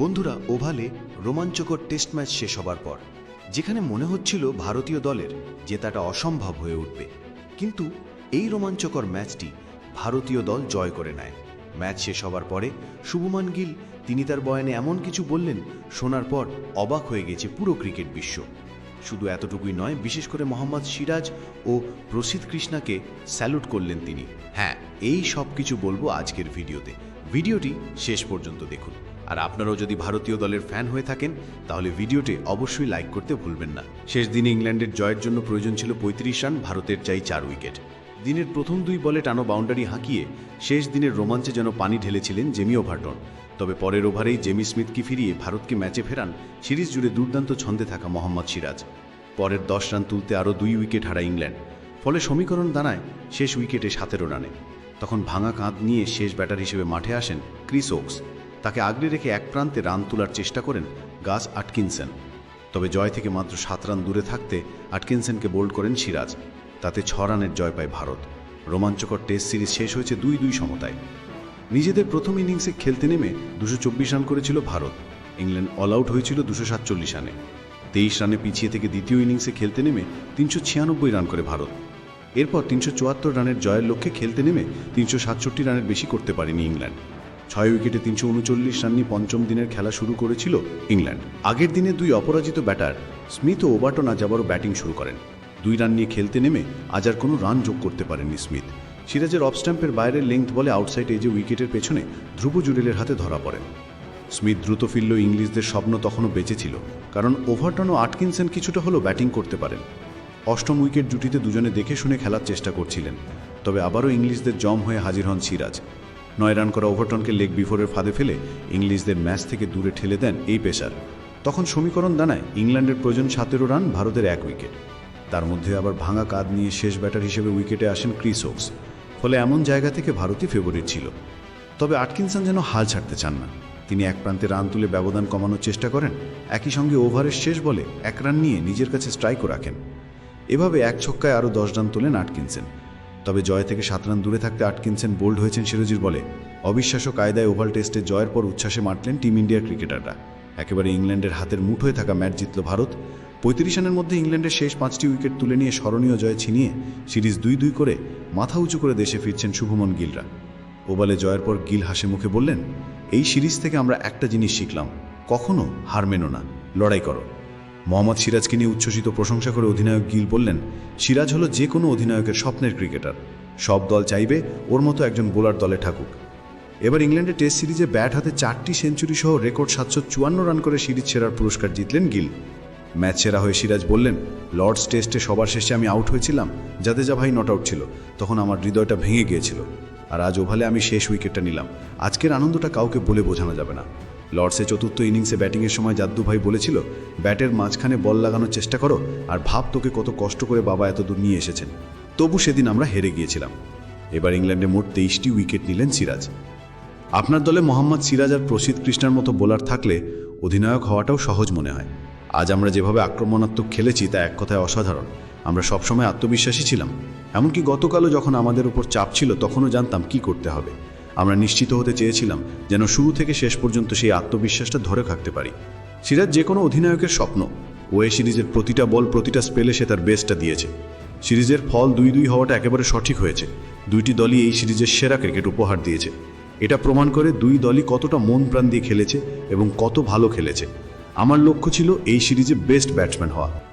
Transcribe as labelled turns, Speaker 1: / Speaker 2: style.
Speaker 1: বন্ধুরা, ওভালে রোমাঞ্চকর test match শেষ হবার পর, যেখানে মনে হচ্ছিল ভারতীয় দলের জেতাটা অসম্ভব হয়ে উঠবে। কিন্তু এই রোমাঞ্চকর ম্যাচটি ভারতীয় দল জয় করে নেয়। ম্যাচ শেষ হবার পরে শুভমান গিল, তিনি তার বয়ানে এমন কিছু বললেন, শোনার পর অবাক হয়ে গেছে পুরো ক্রিকেট বিশ্ব। শুধু এতটুকুই নয়, বিশেষ করে মোহাম্মদ সিরাজ ও প্রসিদ্ধ কৃষ্ণাকে স্যালুট করলেন তিনি। হ্যাঁ এই সব কিছু বলব আজকের ভিডিওতে। ভিডিওটি শেষ পর্যন্ত দেখুন। আর আপনারাও যদি ভারতীয় দলের ফ্যান হয়ে থাকেন, তাহলে ভিডিওটি অবশ্যই লাইক করতে ভুলবেন না। শেষ দিনে ইংল্যান্ডের জয়ের জন্য প্রয়োজন ছিল পঁয়ত্রিশ রান, ভারতের চাই চার উইকেট। দিনের প্রথম দুই বলে টানো বাউন্ডারি হাঁকিয়ে, শেষ দিনের রোমাঞ্চে যেন পানি ঢেলেছিলেন জেমি ওভারটন। তবে পরের ওভারেই জেমি স্মিথকে ফিরিয়ে ভারতকে ম্যাচে ফেরান সিরিজ জুড়ে দুর্দান্ত ছন্দে থাকা মোহাম্মদ সিরাজ। পরের দশ রান তুলতে আরও দুই উইকেট হারা ইংল্যান্ড। ফলে সমীকরণ দাঁড়ায় শেষ উইকেটে সতেরো রানে। তখন ভাঙা কাঁধ নিয়ে শেষ ব্যাটার হিসেবে মাঠে আসেন ক্রিস ওকস। তাকে আগলে রেখে এক প্রান্তে রান তোলার চেষ্টা করেন গাস আটকিনসেন। তবে জয় থেকে মাত্র সাত রান দূরে থাকতে আটকিনসেনকে বোল্ড করেন সিরাজ। তাতে ছ রানের জয় পায় ভারত। রোমাঞ্চকর টেস্ট সিরিজ শেষ হয়েছে দুই দুই সমতায়। নিজেদের প্রথম ইনিংসে খেলতে নেমে দুশো চব্বিশ রান করেছিল ভারত। ইংল্যান্ড অল আউট হয়েছিল দুশো সাতচল্লিশ রানে। তেইশ রানে পিছিয়ে থেকে দ্বিতীয় ইনিংসে খেলতে নেমে তিনশো ছিয়ানব্বই রান করে ভারত। এরপর তিনশো চুয়াত্তর রানের জয়ের লক্ষ্যে খেলতে নেমে তিনশো সাতষট্টি রানের বেশি করতে পারেনি ইংল্যান্ড। ছয় উইকেটে তিনশো উনচল্লিশ রান নিয়ে পঞ্চম দিনের খেলা শুরু করেছিল ইংল্যান্ড। আগের দিনে দুই অপরাজিত ব্যাটার স্মিথ ও ওবাটন আজ আবারও ব্যাটিং শুরু করেন। দুই রান নিয়ে খেলতে নেমে আজ আর কোনো রান যোগ করতে পারেননি স্মিথ। সিরাজের অফ স্ট্যাম্পের বাইরের লেংথ বলে আউটসাইড এজে উইকেটের পেছনে ধ্রুব জুডেলের হাতে ধরা পড়েন। স্মিথ দ্রুত ফিরলেও ইংলিশদের স্বপ্ন তখনও বেঁচে ছিল কারণ ওভারটন ও আটকিনসেন কিছুটা হলেও ব্যাটিং করতে পারেন। অষ্টম উইকেট জুটিতে দুজনে দেখে শুনে খেলার চেষ্টা করছিলেন, তবে আবারও ইংলিশদের জম হয়ে হাজির হন সিরাজ। নয় রান করা ওভারটনকে লেগ বিফোরের ফাঁদে ফেলে ইংলিশদের ম্যাচ থেকে দূরে ঠেলে দেন এই পেসার। তখন সমীকরণ দাঁড়ায় ইংল্যান্ডের প্রয়োজন সতেরো রান, ভারতের এক উইকেট। তার মধ্যে আবার ভাঙা কাঁধ নিয়ে শেষ ব্যাটার হিসেবে উইকেটে আসেন ক্রিস ওক্স। ফলে এমন জায়গা থেকে ভারতই ফেভারিট ছিল। তবে আটকিনসন যেন হাল ছাড়তে চান না। তিনি এক প্রান্তে রান তুলে ব্যবধান কমানোর চেষ্টা করেন, একই সঙ্গে ওভারের শেষ বলে এক রান নিয়ে নিজের কাছে স্ট্রাইকও রাখেন। এভাবে এক ছক্কায় আরও দশ রান তোলেন আটকিনসেন। তবে জয় থেকে সাত রান দূরে থাকতে আটকিনসেন বোল্ড হয়েছেন সিরোজির বলে। অবিশ্বাস্য কায়দায় ওভাল টেস্টে জয়ের পর উচ্ছ্বাসে মাতলেন টিম ইন্ডিয়ার ক্রিকেটাররা। একেবারে ইংল্যান্ডের হাতের মুঠোয় থাকা ম্যাচ জিতল ভারত। পঁয়ত্রিশ রানের মধ্যে ইংল্যান্ডের শেষ পাঁচটি উইকেট তুলে নিয়ে স্মরণীয় জয় ছিনিয়ে সিরিজ দুই দুই করে মাথা উঁচু করে দেশে ফিরছেন শুভমন গিলরা। ওভালে জয়ের পর গিল হাসে মুখে বললেন, এই সিরিজ থেকে আমরা একটা জিনিস শিখলাম, কখনো হার মেনো না, লড়াই করো। মোহাম্মদ সিরাজকে নিয়ে উচ্ছ্বসিত প্রশংসা করে অধিনায়ক গিল বললেন, সিরাজ হলো যে কোনো অধিনায়কের স্বপ্নের ক্রিকেটার। সব দল চাইবে ওর মতো একজন বোলার দলে থাকুক। এবার ইংল্যান্ডের টেস্ট সিরিজে ব্যাট হাতে চারটি সেঞ্চুরি সহ রেকর্ড সাতশো চুয়ান্ন রান করে সিরিজ সেরার পুরস্কার জিতলেন গিল। ম্যাচ সেরা হয়ে সিরাজ বললেন, লর্ডস টেস্টে সবার শেষে আমি আউট হয়েছিলাম। যাতে যা ভাই নট আউট ছিল। তখন আমার হৃদয়টা ভেঙে গিয়েছিল। আর আজ ওভালে আমি শেষ উইকেটটা নিলাম। আজকের আনন্দটা কাউকে বলে বোঝানো যাবে না। লর্ডসে চতুর্থ ইনিংসে ব্যাটিংয়ের সময় জাদ্দু ভাই বলেছিল, ব্যাটের মাঝখানে বল লাগানোর চেষ্টা করো আর ভাব তোকে কত কষ্ট করে বাবা এত দূর নিয়ে এসেছেন। তবু সেদিন আমরা হেরে গিয়েছিলাম। এবার ইংল্যান্ডে মোট তেইশটি উইকেট নিলেন সিরাজ। আপনার দলে মোহাম্মদ সিরাজ আর প্রসিদ্ধ কৃষ্ণার মতো বোলার থাকলে অধিনায়ক হওয়াটাও সহজ মনে হয়। আজ আমরা যেভাবে আক্রমণাত্মক খেলেছি তা এক কথায় অসাধারণ। আমরা সবসময় আত্মবিশ্বাসী ছিলাম। এমনকি গতকালও যখন আমাদের উপর চাপ ছিল, তখনও জানতাম কি করতে হবে। আমরা নিশ্চিত হতে চেয়েছিলাম যেন শুরু থেকে শেষ পর্যন্ত সেই আত্মবিশ্বাসটা ধরে থাকতে পারি। সিরাজ যে কোনো অধিনায়কের স্বপ্ন, ওয়ে সিরিজের প্রতিটা বল, প্রতিটা স্পেলে সে তার বেস্টটা দিয়েছে। সিরিজের ফল দুই দুই হওয়াটা একেবারে সঠিক হয়েছে। দুইটি দলই এই সিরিজের সেরা ক্রিকেট উপহার দিয়েছে। এটা প্রমাণ করে দুই দলই কতটা মন প্রাণ দিয়ে খেলেছে এবং কত ভালো খেলেছে। আমার লক্ষ্য ছিল এই সিরিজে বেস্ট ব্যাটসম্যান হওয়া।